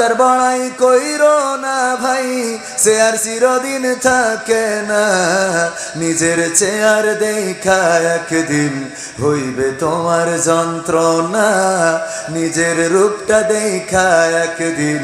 ক্ষমতার বড়াই কইর না ভাই, সে আর চিরদিন থাকে না। নিজের চেয়ার দেখা একদিন হইবে তোমার যন্ত্রণা। নিজের রূপটা দেখা একদিন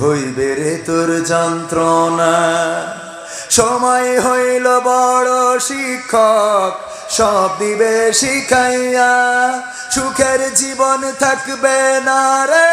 হইবে রে তোর যন্ত্রণা। সময় হইল বড় শিক্ষক, সব দিবে শিখাইয়া। সুখের জীবন থাকবে না রে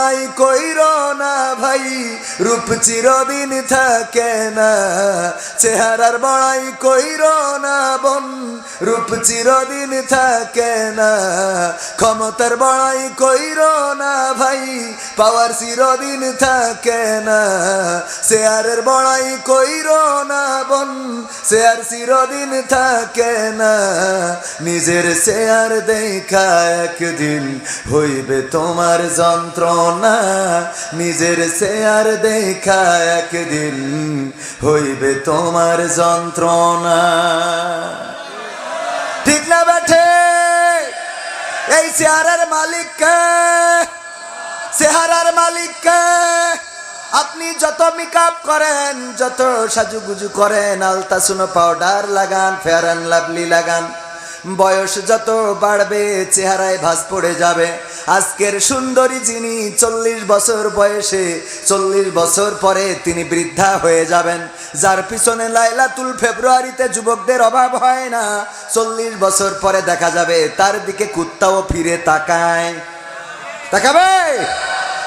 বড়াই কইর না ভাই, রূপ চিরদিন থাকে না। চেহারার বড়াই কইর না বন, রূপ চিরদিন থাকে না। ক্ষমতার বড়াই কইর না ভাই, পাওয়ার চিরদিন থাকে না। শেয়ারের বড়াই কইর না বন, শেয়ার চিরদিন থাকে না। নিজের শেয়ার দেখা একদিন হইবে তোমার যন্ত্রণা। নিজের শেয়ার দেখা একদিন হইবে তোমার যন্ত্রণা। ঠিক না বেঠে? এই চেহারার মালিককে চেহারার মালিককে আপনি যত মেকআপ করেন, যত সাজুগুজু করেন আলতা সুনো পাউডার লাগান ফেয়ার অ্যান্ড লাভলি লাগান বয়স যত বাড়বে, চেহারায় ভাস পড়ে যাবে। আজকের সুন্দরী যিনি চল্লিশ বছর বয়সে, চল্লিশ বছর পরে তিনি বৃদ্ধা হয়ে যাবেন। যার পিছনে লাইলাতুল ফেব্রুয়ারিতে যুবকদের অভাব হয় না। চল্লিশ বছর পরে দেখা যাবে, তার দিকে কুত্তাও ফিরে তাকায়। তাকাবে?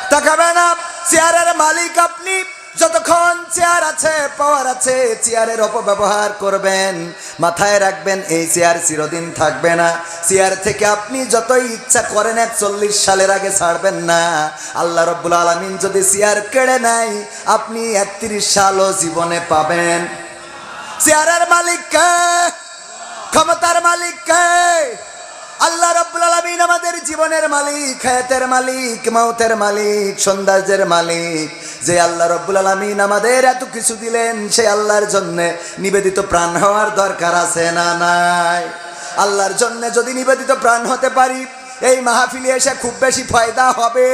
তাকাবে না? চেয়ারের মালিক আপনি? যতক্ষণ চেয়ার আছে পাওয়ার আছে, চেয়ারের অপব্যবহার করবেন, মাথায় রাখবেন, এই চেয়ার চিরদিন থাকবে না। চেয়ার থেকে আপনি যতই ইচ্ছা করেন, একচল্লিশ সালের আগে ছাড়বেন না। আল্লাহ রব্বুল আলমিন যদি চেয়ার কেড়ে নেয়, আপনি একত্রিশ সালও জীবনে পাবেন। চেয়ারের মালিককে, ক্ষমতার মালিককে আল্লাহ রব্বুল আলমিন আমাদের জীবনের মালিক, হায়াতের মালিক, মাউতের মালিক সৌন্দর্যের মালিক। যে আল্লাহ রব্বুল আলমিন আমাদের এত কিছু দিলেন সে আল্লাহর জন্য নিবেদিত প্রাণ হওয়ার দরকার আছে না নাই? আল্লাহর জন্য যদি নিবেদিত প্রাণ হতে পারি, এই মাহফিলে এসে খুব বেশি ফায়দা হবে।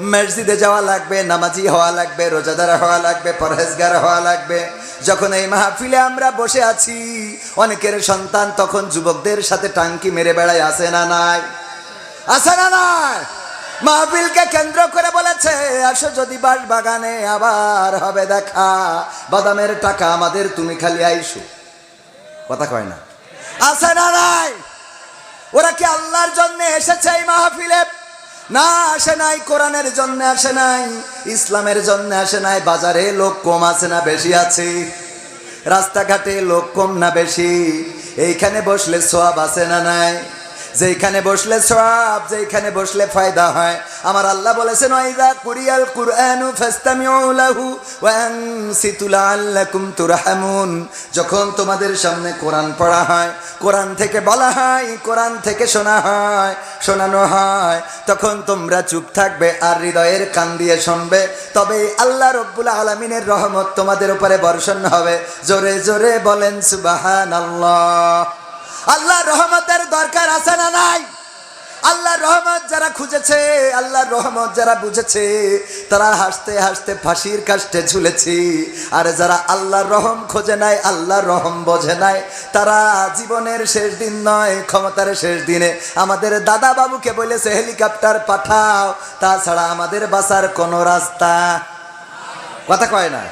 মসজিদে যাওয়া লাগবে, নামাজি হওয়া লাগবে, রোজাদার হওয়া লাগবে, পরহেজগার হওয়া লাগবে। যখন এই মাহফিলে আমরা বসে আছি, অনেকের সন্তান তখন যুবকদের সাথে টাঙ্কি মেরে বেড়ায় আসে না নাই? আসে না নাই? মাহফিলকে কেন্দ্র করে বলেছে, আসো যদি বাস বাগানে আবার হবে দেখা। বাদামের টাকা আমাদের, তুমি খালি আইসো। কথা কয় না। আসে না নাই? ওরা কি আল্লাহর জন্য এসেছে এই মাহফিলে? না আসে নাই, কোরআনের জন্য আসে নাই, ইসলামের জন্য আসে নাই, বাজারে লোক কম আছে না বেশি আছে? রাস্তাঘাটে লোক কম না বেশি? এইখানে বসলে সোয়াব আছে না নাই? যেইখানে বসলে সব যেইখানে বসলে ফায়দা হয়। আমার আল্লাহ বলেছেন, ওয়াইদা কুরিয়াল কুরআনু ফাস্তামিউ লাহু লাআল্লাকুম তুরহামুন। যখন তোমাদের সামনে কোরআন পড়া হয়, কোরআন থেকে বলা হয়, কোরআন থেকে শোনা হয়, শোনানো হয়, তখন তোমরা চুপ থাকবে আর হৃদয়ের কান দিয়ে শুনবে। তবে আল্লাহ রব্বুল আলমিনের রহমত তোমাদের উপরে বর্ষণ হবে। জোরে জোরে বলেন সুবাহান আল্লাহ আল্লাহ রহমতের দরকার আছে না নাই? আল্লাহর রহমত যারা খুঁজেছে আল্লাহর রহমত যারা বুঝেছে, তারা হাসতে হাসতে ফাঁসির কাষ্টে ঝুলেছি। আর যারা আল্লাহর রহম খোঁজে নাই, আল্লাহর রহম বোঝে নাই, তারা জীবনের শেষ দিন নয়, ক্ষমতার শেষ দিনে। আমাদের দাদা বাবুকে বলেছে, হেলিকপ্টার পাঠাও। তাছাড়া আমাদের বাসার কোনো রাস্তা কথা কয় না।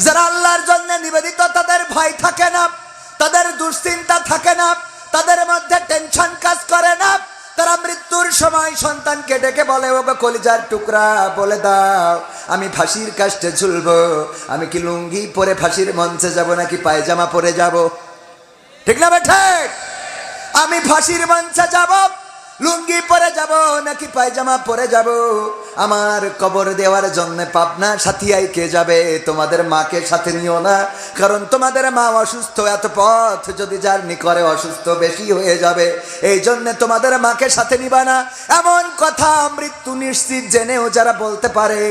যারা আল্লাহর জন্য নিবেদিত, তাদের ভয় থাকে না। তাদের দুশ্চিন্তা থাকে না, তাদের মধ্যে টেনশন কাজ করে না। তারা মৃত্যুর সময় সন্তানকে ডেকে বলে ও কলিজার টুকরা, বলে দাও, আমি ফাঁসির কাষ্টে ঝুলব। আমি কি লুঙ্গি পরে ফাঁসির মঞ্চে যাব নাকি পায়জামা পরে যাব? ঠিক না ঠিক? আমি ফাঁসির মঞ্চে যাব লুঙ্গি পরে যাব, নাকি পায়জামা পরে যাব? আমার কবর দেওয়ার জন্য পাবনা সাথিয়াই কে যাবে? তোমাদের মাকে সাথে নিও না, কারণ তোমাদের মা অসুস্থ। এত পথ যদি জার্নি করে, অসুস্থ বেশি হয়ে যাবে। এই জন্য তোমাদের মাকে সাথে নিবা না। এমন কথা মৃত্যু নিশ্চিত জেনেও যারা বলতে পারে,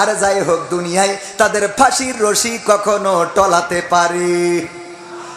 আর যাই হোক দুনিয়ায় তাদের ফাঁসির রশি কখনো টলাতে পারে।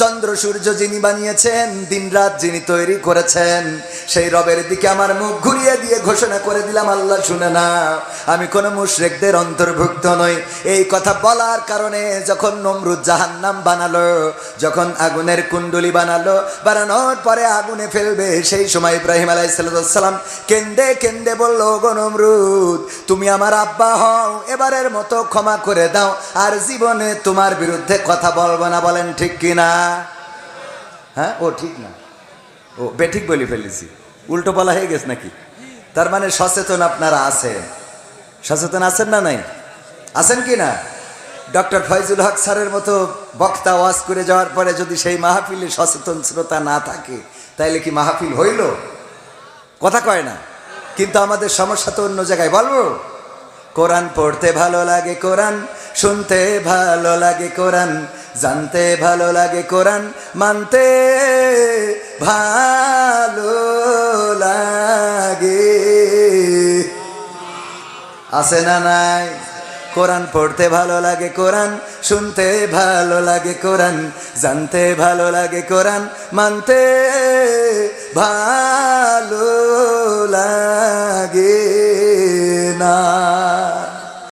চন্দ্র, সূর্য যিনি বানিয়েছেন, দিন রাত যিনি তৈরি করেছেন, সেই রবের দিকে আমার মুখ ঘুরিয়ে দিয়ে ঘোষণা করে দিলাম, আল্লাহ শুনে না আমি কোনো মুশরেকদের অন্তর্ভুক্ত নই। এই কথা বলার কারণে যখন নমরুদ জাহান্নাম বানালো, যখন আগুনের কুণ্ডলি বানালো, বানানোর পরে আগুনে ফেলবে, সেই সময় ইব্রাহিম আলাইসাল্লাম কেন্দে কেন্দে বলল গো নমরুদ, তুমি আমার আব্বা হও, এবারের মতো ক্ষমা করে দাও, আর জীবনে তোমার বিরুদ্ধে কথা বলব না। বলেন, ঠিক কিনা? হ্যাঁ ও ঠিক না। ও, বেঠিক বলি ফেলেছি। উল্টো বলা হয়ে গেছে নাকি? তার মানে সচেতন আপনারা আছেন। সচেতন আছেন না নাই? আছেন কি না? ডক্টর ফয়জুল হক স্যারের মতো বক্তা ওয়াজ করে যাওয়ার পরে যদি সেই মাহফিলে সচেতন শ্রোতা না থাকে, তাইলে কি মাহফিল হইল? কথা কয় না। কিন্তু আমাদের সমস্যা তো অন্য জায়গায়, বলব? কোরআন পড়তে ভালো লাগে কোরআন, শুনতে ভালো লাগে কোরআন জানতে ভালো লাগে কোরআন, মানতে ভালো লাগে। আছে না নাই? কোরআন পড়তে ভালো লাগে কোরআন, শুনতে ভালো লাগে কোরআন, জানতে ভালো লাগে কোরআন, মানতে ভালো লাগে